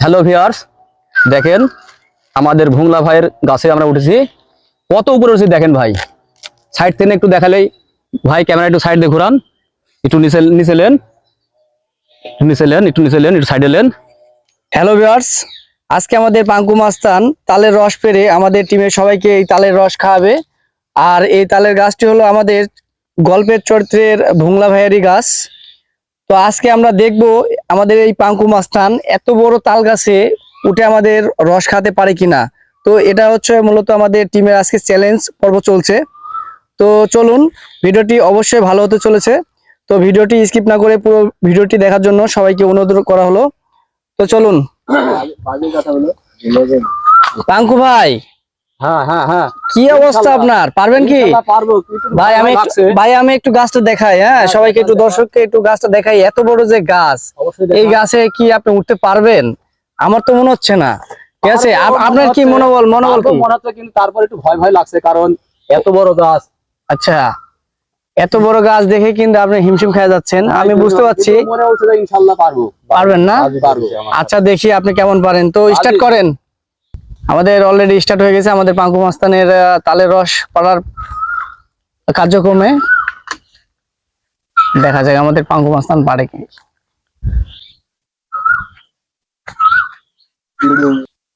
Hello viewers দেখেন আমাদের ভুংলা ভাইয়ের গাছে আমরা উঠেছি। কত উপরে উঠেছি দেখেন ভাই। সাইড থেকে একটু দেখালেই ভাই ক্যামেরা একটু সাইড দিয়ে ঘুরান। একটু নিচে নিচে লেন একটু নিচে লেন একটু নিচে লেন একটু সাইডে লেন হ্যালো ভিয়ার্স আজকে আমাদের পাঙ্কু মাস্তান তালের রস পেরে আমাদের টিমের সবাইকে এই তালের রস খাওয়াবে। আর এই তালের গাছটি হলো আমাদের গল্পের চরিত্রের ভুংলা ভাইয়েরই গাছ। তো আজকে আমরা দেখব আমাদের এই পাঙ্কু মাস্তান এত বড় তাল গাছে উঠে আমাদের রস খাতে পারে কিনা। তো এটা হচ্ছে মূলত আমাদের টিমের আজকে চ্যালেঞ্জ পর্ব চলছে। তো চলুন ভিডিওটি অবশ্যই ভালো হতে চলেছে। তো ভিডিওটি স্কিপ না করে পুরো ভিডিওটি দেখার জন্য সবাইকে অনুরোধ করা হলো। তো চলুন। পাঙ্কু ভাই কি অবস্থা আপনার? পারবেন কি? ভাই আমি ভাই আমি একটু গাছটা দেখাই হ্যাঁ? সবাইকে একটু দর্শককে একটু গাছটা দেখাই এত বড় যে গাছ। এই গাছে কি আপনি উঠতে পারবেন? আমার তো মনে হচ্ছে না। ঠিক আছে? আপনার কি মনোবল মনোবল কি? মনে হচ্ছে কিন্তু তারপর একটু ভয় ভয় লাগছে কারণ এত বড় গাছ। আচ্ছা। এত বড় গাছ দেখে কিন্তু আপনি হিমশিম খেয়ে যাচ্ছেন। আমি বুঝতে পারছি। পারবেন না? আচ্ছা দেখি আপনি কেমন পারেন। তো স্টার্ট করেন। আমাদের অলরেডি স্টার্ট হয়ে গেছে আমাদের পাঙ্কু মাস্তানের তালের রস পাড়ার কার্যক্রমে। দেখা যায় আমাদের পাঙ্কু মাস্তান পারে কি।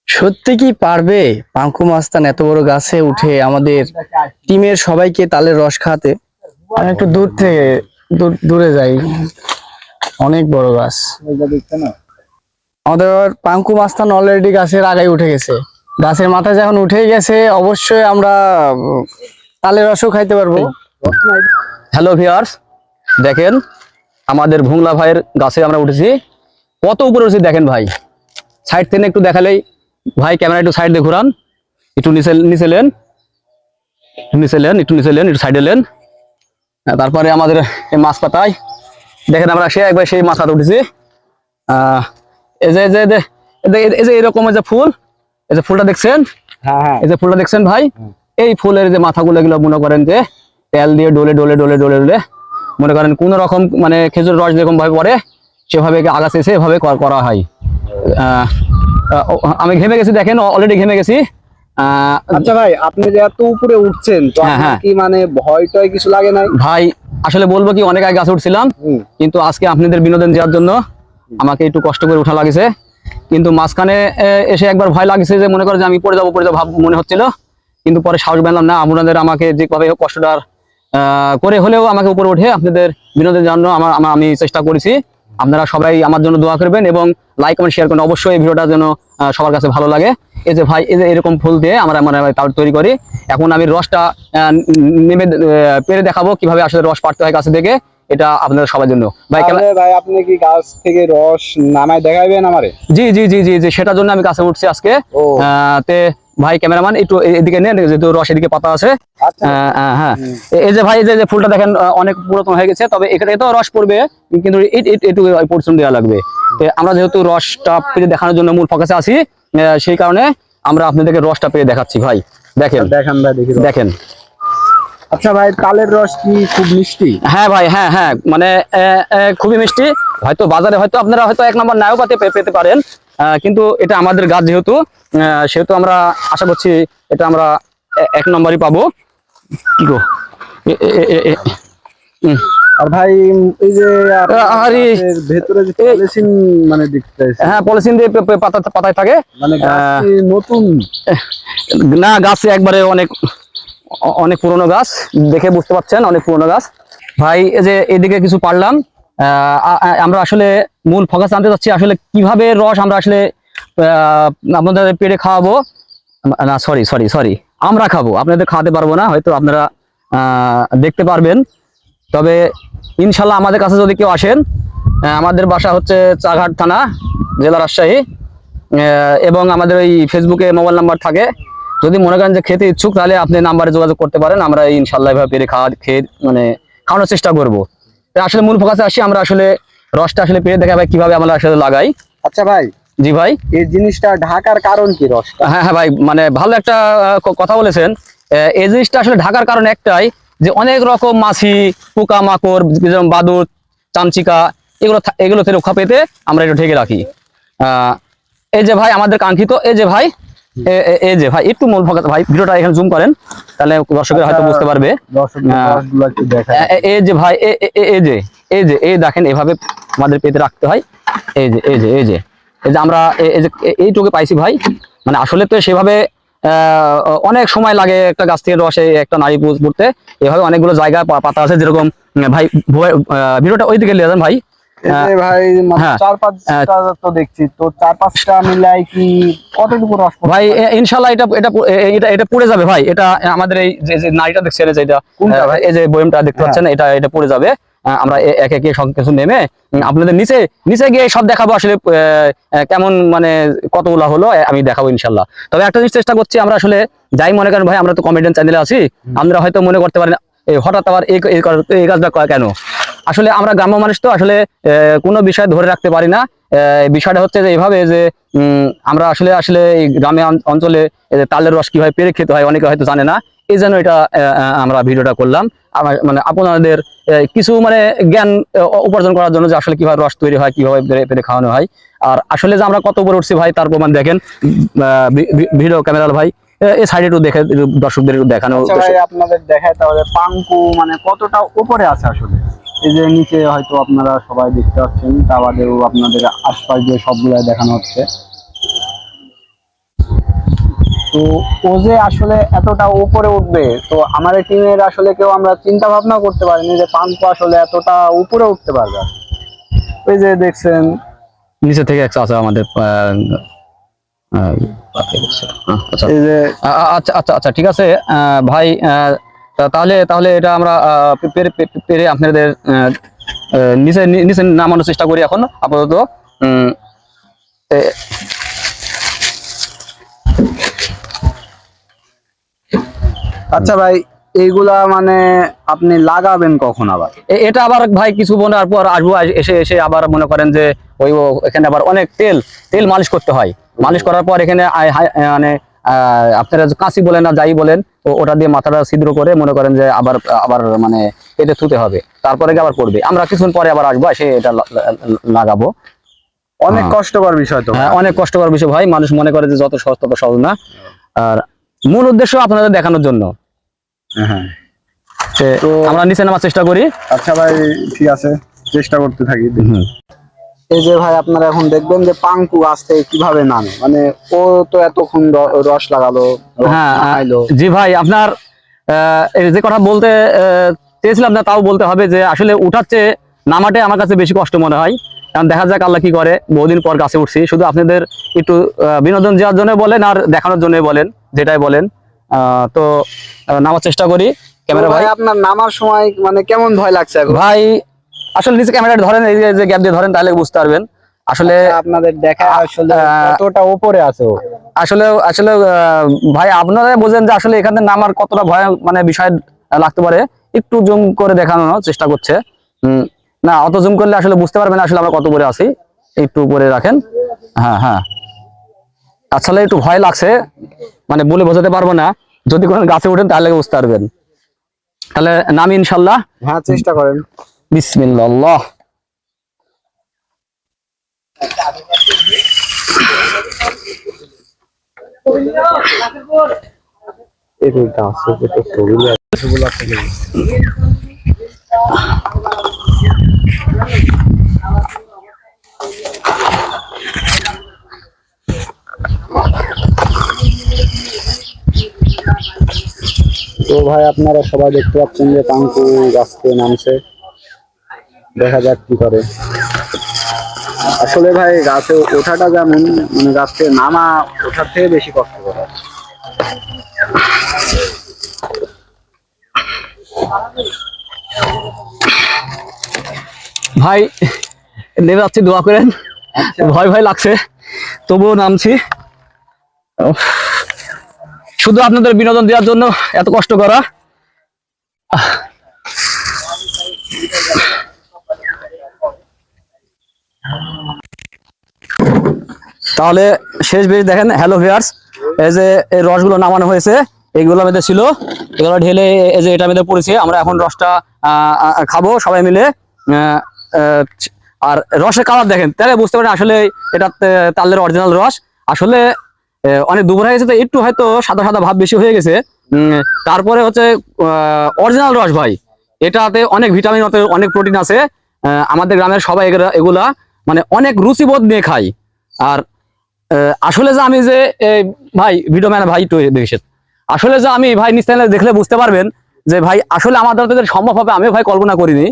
সত্যি কি পারবে? পাঙ্কু মাস্তান এত বড় গাছে উঠে আমাদের টিমের সবাইকে তালের রস খাওয়াতে। আমি একটু দূর থেকে, দূর, দূরে যাই। অনেক বড় গাছ। আমাদের পাঙ্কু মাস্তান অলরেডি গাছের আগায় উঠে গেছে। গাছের মাথায় যখন উঠে গেছে, অবশ্যই আমরা তালের রসও খাইতে পারব। হ্যালো ভিয়ার্স দেখেন, আমাদের ভুংলা ভাইয়ের গাছে আমরা উঠেছি। কত উপরে উঠেছি দেখেন ভাই। সাইড থেকে একটু দেখালেই, ভাই ক্যামেরা একটু সাইড দিয়ে ঘুরান। একটু নিচে নিচে লেন নিচে লেন একটু নিচে লেন একটু সাইডে লেন তারপরে আমাদের এই মাছ পাতায়, দেখেন আমরা সে একবার সেই মাছ পাতা উঠেছি। এই যে, এই যে- এই যে- এরকম যে ফুল এই যে ফুলটা দেখছেন? হ্যাঁ হ্যাঁ। এই যে ফুলটা দেখছেন ভাই? এই ফুলের যে মাথাগুলো এগুলো মনে করেন যে তেল দিয়ে ডলে ডলে ডলে ডলে ডলে মনে করেন কোন রকম মানে খেজুর রস যেরকম ভাবে পড়ে সেভাবে আগাছে সেভাবে কর- করা হয়। আমি ঘেমে গেছি দেখেন অলরেডি ঘেমে গেছি। আহ, আচ্ছা ভাই আপনি যে এত উপরে উঠছেন তো হ্যাঁ, হ্যাঁ। কি মানে ভয় টয় কিছু লাগে নাই? ভাই আসলে বলব কি অনেক আগে গাছে উঠছিলাম কিন্তু আজকে আপনাদের বিনোদন দেওয়ার জন্য আমাকে একটু কষ্ট করে উঠা লাগছে। কিন্তু মাঝখানে এসে একবার ভয় লাগছে যে মনে করে যে আমি পড়ে যাব পড়ে যাব ভাব মনে হচ্ছিল। কিন্তু পরে সাহস পেলাম না। আপনাদের আমাকে যেভাবে হোক কষ্টটা করে হলেও আমাকে উপরে উঠে আপনাদের বিনোদনের জন্য আমার, আমার- আমি চেষ্টা করেছি। আপনারা সবাই আমার জন্য দোয়া করবেন এবং লাইক কমেন্ট শেয়ার করেন। অবশ্যই এই ভিডিওটা যেন সবার কাছে ভালো লাগে। এই যে ভাই, এই যে এরকম ফুল দিয়ে আমরা আমরা তাল তৈরি করি। এখন আমি রসটা নেমে পেরে দেখাবো কীভাবে আসলে রস পাড়তে হয় কাছে থেকে এটা আপনাদের সবার জন্য। ভাই ভাই আপনি কি গাছ থেকে রস নামায় দেখাইবেন আমারে? জি জি জি জি জি সেটার জন্য আমি কাছে উঠছি আজকে। তে ভাই ক্যামেরাম্যান একটু এদিকে নেন যেহেতু রস এদিকে পাতা আছে। আচ্ছা। হ্যাঁ। এই যে ভাই যে ফুলটা দেখেন অনেক পুরাতন হয়ে গেছে তবে এখানে এটাও রস পড়বে কিন্তু একটু পরিশ্রম দেওয়া লাগবে। আমরা যেহেতু রসটা পেয়ে দেখানোর জন্য মূল ফোকাসে আছি সেই কারণে আমরা আপনাদেরকে রসটা পেয়ে দেখাচ্ছি ভাই। দেখেন। দেখেন ভাই দেখি দেখেন। আচ্ছা ভাই তালের রস কি খুব মিষ্টি? হ্যাঁ ভাই হ্যাঁ হ্যাঁ মানে খুবই মিষ্টি। হয়তো বাজারে হয়তো আপনারা হয়তো এক নম্বর নাও পাতে পেতে পারেন কিন্তু এটা আমাদের গাছ যেহেতু সেহেতু আমরা আশা করছি এটা আমরা এক নম্বরই পাবো। কি গো। আর ভাই এই যে আপনার আরে। ভেতরে যে এই- মানে দেখতে হ্যাঁ দিয়ে পাতা পাতায় থাকে। মানে নতুন? না গাছ একবারে অনেক অনেক পুরনো গাছ, দেখে বুঝতে পারছেন অনেক পুরনো গাছ। ভাই, এই যে এদিকে কিছু পারলাম আমরা আসলে মূল ফোকাস আনতে চাচ্ছি আসলে কীভাবে রস আমরা আসলে আপনাদের পেটে খাওয়াবো? না সরি সরি সরি আমরা খাব, আপনাদের খাওয়াতে পারব না, হয়তো আপনারা দেখতে পারবেন। তবে ইনশাল্লাহ আমাদের কাছে যদি কেউ আসেন আমাদের বাসা হচ্ছে চাঘাট থানা, জেলা রাজশাহী এবং আমাদের ওই ফেসবুকে মোবাইল নাম্বার থাকে। যদি মনে করেন যে খেতে ইচ্ছুক তাহলে আপনি নাম্বারে যোগাযোগ করতে পারেন। আমরা ইনশাল্লাহ এভাবে পেরে খাওয়া খেয়ে মানে খাওয়ানোর চেষ্টা করব। আসলে মূল ফোকাসে আসি আমরা আসলে রসটা আসলে পেরে দেখা ভাই কীভাবে আমরা আসলে লাগাই। আচ্ছা ভাই জি ভাই। এই জিনিসটা ঢাকার কারণ কি রসটা? হ্যাঁ হ্যাঁ ভাই মানে ভালো একটা কথা বলেছেন। এই জিনিসটা আসলে ঢাকার কারণ একটাই যে অনেক রকম মাছি পোকা মাকড় যেমন বাদুর চামচিকা এগুলো এগুলোতে রক্ষা পেতে আমরা এটা ঢেকে রাখি। আহ, এই যে ভাই আমাদের কাঙ্ক্ষিত এই যে ভাই এই যে ভাই একটু মূল ফোকাস ভাই ভিডিওটা এখানে জুম করেন তাহলে দর্শকের হয়তো বুঝতে পারবে। এই যে ভাই এই যে এই যে এই দেখেন এভাবে আমাদের পেতে রাখতে হয়। এই যে এই যে এই যে এই যে আমরা এই যে এইটুকু পাইছি ভাই। মানে আসলে তো সেভাবে আহ, অনেক সময় লাগে একটা গাছ থেকে রসে একটা নারী পুরুষ পড়তে এভাবে অনেকগুলো জায়গায় পা- পাতা আছে যেরকম ভাই ভিডিওটা ওই দিকে নিয়ে যান ভাই। ভাই। চার পাঁচটা তো দেখছি তো চার পাঁচটা মিলাই কি কতটুকু রস ভাই পারে? এটা এটা এটা এটা পড়ে যাবে ভাই এটা আমাদের এই যে যে দেখছেন এটা কোনটা ভাই? এই যে বয়মটা দেখতে। পাচ্ছেন এটা এটা পড়ে যাবে আমরা একে একে সব কিছু নেমে আপনাদের নিচে নিচে গিয়ে সব দেখাবো আসলে কেমন মানে কতগুলা হলো আমি দেখাবো ইনশাল্লাহ তবে একটা জিনিস চেষ্টা করছি আমরা আসলে যাই মনে করেন ভাই আমরা তো কমেডিয়ান চ্যানেলে আছি আমরা হয়তো মনে করতে পারেন হঠাৎ আবার এই কাজটা করা কেন আসলে আমরা গ্রাম্য মানুষ তো আসলে কোনো বিষয় ধরে রাখতে পারি না। বিষয়টা হচ্ছে যে এইভাবে যে আমরা আসলে আসলে এই গ্রামে অঞ্চলে তালের রস কীভাবে পেরে খেতে হয় অনেকে হয়তো জানে না। এই জন্য এটা আমরা ভিডিওটা করলাম। আমার মানে আপনাদের কিছু মানে জ্ঞান উপার্জন করার জন্য যে আসলে কীভাবে রস তৈরি হয় কীভাবে পেরে পেরে খাওয়ানো হয়। আর আসলে যে আমরা কত উপরে উঠছি ভাই তার প্রমাণ দেখেন। ভিডিও ক্যামেরাল ভাই এই সাইডে একটু দেখে দর্শকদের দেখানো আচ্ছা আপনাদের দেখায় তাহলে পাঙ্কু মানে কতটা উপরে আছে আসলে? এই যে নিচে হয়তো আপনারা সবাই দেখতে পাচ্ছেন বাদেও আপনাদের আশপাশ দিয়ে সবগুলো দেখানো হচ্ছে। তো ও যে আসলে এতটা উপরে উঠবে তো আমাদের টিমের আসলে কেউ আমরা চিন্তা ভাবনা করতে পারিনি যে পাঙ্কু আসলে এতটা উপরে উঠতে পারবে। ওই যে দেখছেন নিচে থেকে একটা আছে আমাদের আচ্ছা। আচ্ছা আচ্ছা আচ্ছা ঠিক আছে। আহ, ভাই তাহলে তাহলে এটা আমরা পেরে আপনাদের নিচে নিচে নামানোর চেষ্টা করি এখন আপাতত। আচ্ছা ভাই এইগুলা মানে আপনি লাগাবেন কখন আবার? এটা আবার ভাই কিছু বোনার পর আসব এসে এসে আবার মনে করেন যে ওই এখানে আবার অনেক তেল তেল মালিশ করতে হয়। মালিশ করার পর এখানে মানে আপনারা কাঁচি বলেন না যাই বলেন ওটা দিয়ে মাথাটা ছিদ্র করে মনে করেন যে আবার আবার মানে পেটে থুতে হবে। তারপরে আবার পড়বে। আমরা কিছুক্ষণ পরে আবার আসব এসে এটা লাগাবো। অনেক হ্যাঁ। কষ্টকর বিষয় তো। হ্যাঁ, অনেক কষ্টকর বিষয় ভাই। মানুষ মনে করে যে যত সহজ তত সহজ না। আর মূল উদ্দেশ্য আপনাদের দেখানোর জন্য। হ্যাঁ। তো- আমরা নিচে নামার চেষ্টা করি। আচ্ছা ভাই ঠিক আছে। চেষ্টা করতে থাকি। এই যে ভাই আপনারা এখন দেখবেন যে পাঙ্কু আসতে কীভাবে নামে? মানে ও তো এতক্ষণ রস লাগালো হ্যাঁ। জি ভাই আপনার যে কথা বলতে চেয়েছিলাম না তাও বলতে হবে যে আসলে উঠাচ্ছে নামাটে আমার কাছে বেশি কষ্ট মনে হয়। কারণ দেখা যাক আল্লাহ কি করে বহুদিন পর গাছে উঠছি। শুধু আপনাদের একটু বিনোদন দেওয়ার জন্য বলেন আর দেখানোর জন্য বলেন যেটাই বলেন। আহ, তো নামার চেষ্টা করি। ক্যামেরা ভাই আপনার নামার সময় মানে কেমন ভয় লাগছে ভাই আসলে নিচে ক্যামেরাটা ধরেন এই যে- গ্যাপ দিয়ে ধরেন তাহলে বুঝতে পারবেন। আসলে আপনাদের দেখা আসলে কতটা উপরে আছে আসলে আসলে ভাই আপনারা বোঝেন যে আসলে এখানে নামার কতটা ভয় মানে বিষয় লাগতে পারে। একটু জুম করে দেখানোর চেষ্টা করছে। না অত জুম করলে আসলে বুঝতে পারবেন আসলে আমরা কত উপরে আছি। একটু উপরে রাখেন। হ্যাঁ হ্যাঁ। আসলে একটু ভয় লাগছে মানে বলে বোঝাতে পারব না। যদি কোনো গাছে উঠেন তাহলে বুঝতে পারবেন। তাহলে নামি ইনশাল্লাহ। হ্যাঁ চেষ্টা করেন। বিসমিল্লাহ। তো ভাই আপনারা সবাই দেখতে পাচ্ছেন যে পাঙ্কু গাছ থেকে নামছে। দেখা যাক কি করে। আসলে ভাই গাছে ওঠাটা যেমন মানে গাছ নামা ওঠার থেকে বেশি কষ্ট করে ভাই নেমে যাচ্ছি দোয়া করেন। ভয় ভয় লাগছে তবুও নামছি। শুধু আপনাদের বিনোদন দেওয়ার জন্য এত কষ্ট করা। তাহলে শেষ বেশ দেখেন হ্যালো ভিয়ার্স এই যে এই রসগুলো নামানো হয়েছে এইগুলো আমাদের ছিল। এগুলো ঢেলে এই যে এটা আমাদের পড়েছে, আমরা এখন রসটা খাব সবাই মিলে। আর রসের কালার দেখেন, তাহলে বুঝতে পারেন আসলে এটা তালের অরিজিনাল রস। আসলে অনেক দুপুর হয়ে গেছে, তো একটু হয়তো সাদা সাদা ভাব বেশি হয়ে গেছে। তারপরে হচ্ছে অরিজিনাল রস ভাই, এটাতে অনেক ভিটামিন অনেক প্রোটিন আছে। আমাদের গ্রামের সবাই এগুলা- মানে অনেক রুচিবোধ নিয়ে খাই আর আসলে যে আমি যে ভাই ভিডিও ম্যান ভাই দেখেছেন। আসলে যে আমি ভাই নিশ্চয় দেখলে বুঝতে পারবেন যে ভাই, আসলে আমাদের তো সম্ভব হবে আমি ভাই কল্পনা করিনি।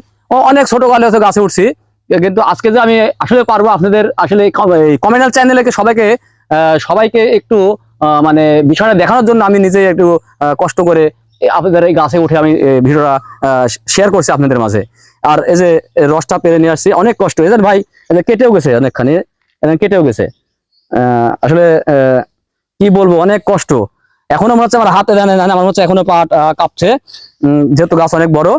অনেক ছোটকালে হয়তো গাছে উঠছি কিন্তু আজকে যে আমি আসলে পারব আপনাদের, আসলে কমেন্টাল চ্যানেলে সবাইকে সবাইকে একটু মানে বিষয়টা দেখানোর জন্য আমি নিজে একটু কষ্ট করে আপনাদের এই গাছে উঠে আমি ভিডিওটা শেয়ার করছি আপনাদের মাঝে। আর এই যে রসটা পেরে নিয়ে আসছি, অনেক কষ্ট। যে ভাই কেটেও গেছে অনেকখানি কেটেও গেছে। আসলে আহ, কি বলব অনেক কষ্ট। এখনও মনে হচ্ছে আমার হাতে জানে না আমার হচ্ছে এখনও পা কাঁপছে। যেহেতু গাছ অনেক বড়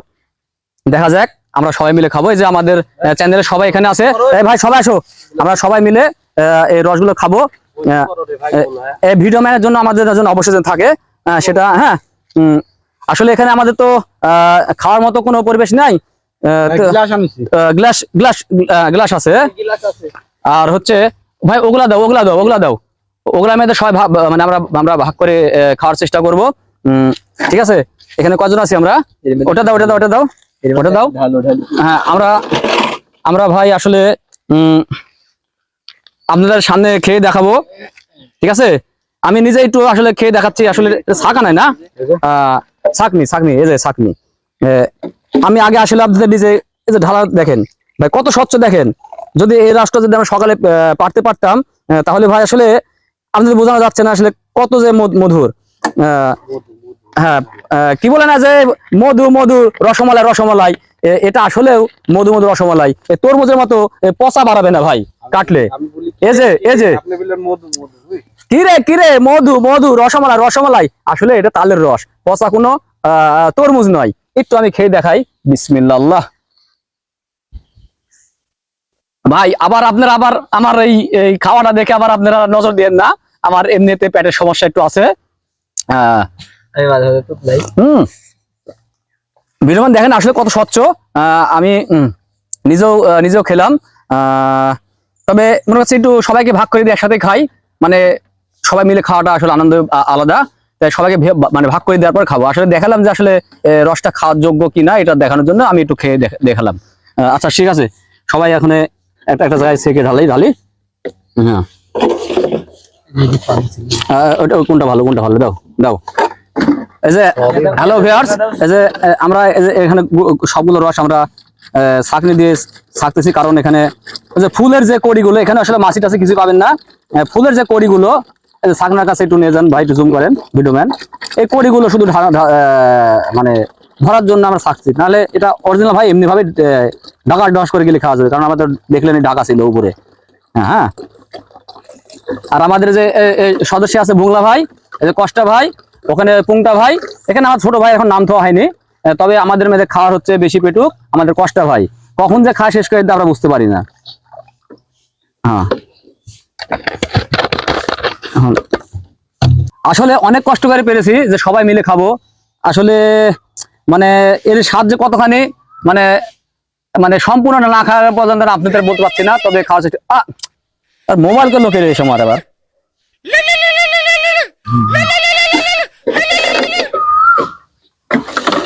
দেখা যাক আমরা সবাই মিলে খাব। এই যে আমাদের চ্যানেলে সবাই এখানে আছে। ভাই সবাই আসো। আমরা সবাই মিলে এই রসগুলো খাব। আহ, এই ভিডিও ম্যানের জন্য আমাদের জন্য অবশ্যই থাকে। সেটা হ্যাঁ আসলে এখানে আমাদের তো আহ, খাওয়ার মতো কোনো পরিবেশ নাই। গ্লাস গ্লাস গ্লাস আছে। আর হচ্ছে ভাই ওগুলা দাও ওগুলা দাও ওগুলা দাও। ওগুলা আমাদের সবাই মানে আমরা আমরা ভাগ করে খাওয়ার চেষ্টা করব। ঠিক আছে? এখানে কজন আছি আমরা? ওটা দাও ওটা দাও ওটা দাও। ওটা দাও। হ্যাঁ আমরা আমরা ভাই আসলে আপনাদের সামনে খেয়ে দেখাবো। ঠিক আছে? আমি নিজে একটু আসলে খেয়ে দেখাচ্ছি আসলে ছাকা নাই না? আহ, ছাকনি ছাকনি এই যে ছাকনি এ, আমি আগে আসলে আপনাদের নিজে এই যে ঢালা দেখেন। ভাই কত স্বচ্ছ দেখেন। যদি এই রাষ্ট্র যদি আমরা সকালে পারতে পারতাম তাহলে ভাই আসলে আপনাদের বোঝানো যাচ্ছে না আসলে কত যে মধুর। আহ, হ্যাঁ কি বলে না যে মধু মধু রসমালাই রসমালাই এটা আসলেও মধু মধু রসমালাই। তরমুজের মতো পচা বাড়াবে না ভাই কাটলে। এই যে এই যে। কিরে কিরে মধু মধু রসমালাই রসমালাই আসলে এটা তালের রস। পচা কোনো আহ, তরমুজ নয়। একটু আমি খেয়ে দেখাই। বিসমিল্লাহ। ভাই আবার আপনারা আবার আমার এই এই খাওয়াটা দেখে আবার আপনারা নজর দিয়েন না। আমার এমনিতে পেটের সমস্যা একটু আছে। নাই হুম। বিরমান দেখেন আসলে কত স্বচ্ছ। আমি নিজেও নিজেও খেলাম। তবে মনে হচ্ছে একটু সবাইকে ভাগ করে দিয়ে একসাথে খাই। মানে সবাই মিলে খাওয়াটা আসলে আনন্দ আলাদা। তাই সবাইকে মানে ভাগ করে দেওয়ার পর খাব। আসলে দেখালাম যে আসলে রসটা খাওয়ার যোগ্য কিনা এটা দেখানোর জন্য আমি একটু খেয়ে দেখালাম। আচ্ছা ঠিক আছে। সবাই এখন একটা একটা জায়গায় সেকে ঢালি ঢালি। হ্যাঁ। কোনটা ভালো কোনটা ভালো? দাও দাও। এই যে হ্যালো ভিউয়ার্স এই যে আমরা এখানে সবগুলো রস আমরা ছাঁকনি দিয়ে কারণ এখানে যে ফুলের যে কড়িগুলো, এখানে আসলে মাছি টাছি কিছু পাবেন না। ফুলের যে কড়িগুলো ছাকনার কাছে একটু নিয়ে যান, ভাই, একটু জুম করেন ভিডিও ম্যান এই কড়িগুলো শুধু মানে ধরার জন্য আমরা ছাকছি নাহলে এটা অরিজিনাল ভাই এমনি ভাবে ঢাকা ডস করে গেলে খাওয়া যাবে। কারণ আমাদের দেখলেন ঢাকা ছিল উপরে। হ্যাঁ হ্যাঁ। আর আমাদের যে সদস্য আছে বুংলা ভাই, এই যে কষ্টা ভাই, ওখানে পুংটা ভাই, এখানে আমার ছোট ভাই এখন নাম তো হয়নি। তবে আমাদের মেয়েদের খাওয়ার হচ্ছে বেশি পেটুক, আমাদের কষ্টা ভাই। কখন যে খাওয়া শেষ করে দিতে আমরা বুঝতে পারি না। হ্যাঁ। আসলে অনেক কষ্ট করে পেরেছি যে সবাই মিলে খাব। আসলে মানে এর স্বাদ যে কতখানি মানে মানে সম্পূর্ণ না খাওয়া পর্যন্ত আপনাদের বলতে পারছি না, তবে খাওয়া আর মোবাইল কে রে এই সময় আবার?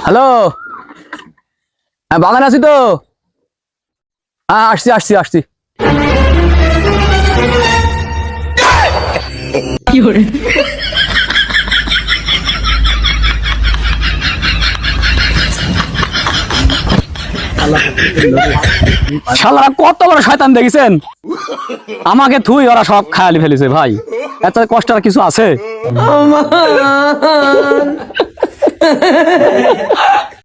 হ্যালো? হ্যাঁ বাগান আছি তো? হ্যাঁ আসছি আসছি আসছি। শালারা কত বড় শয়তান দেখেছেন? আমাকে থুই, ওরা সব খায়ালি ফেলেছে ভাই। এত কষ্ট আর কিছু আছে?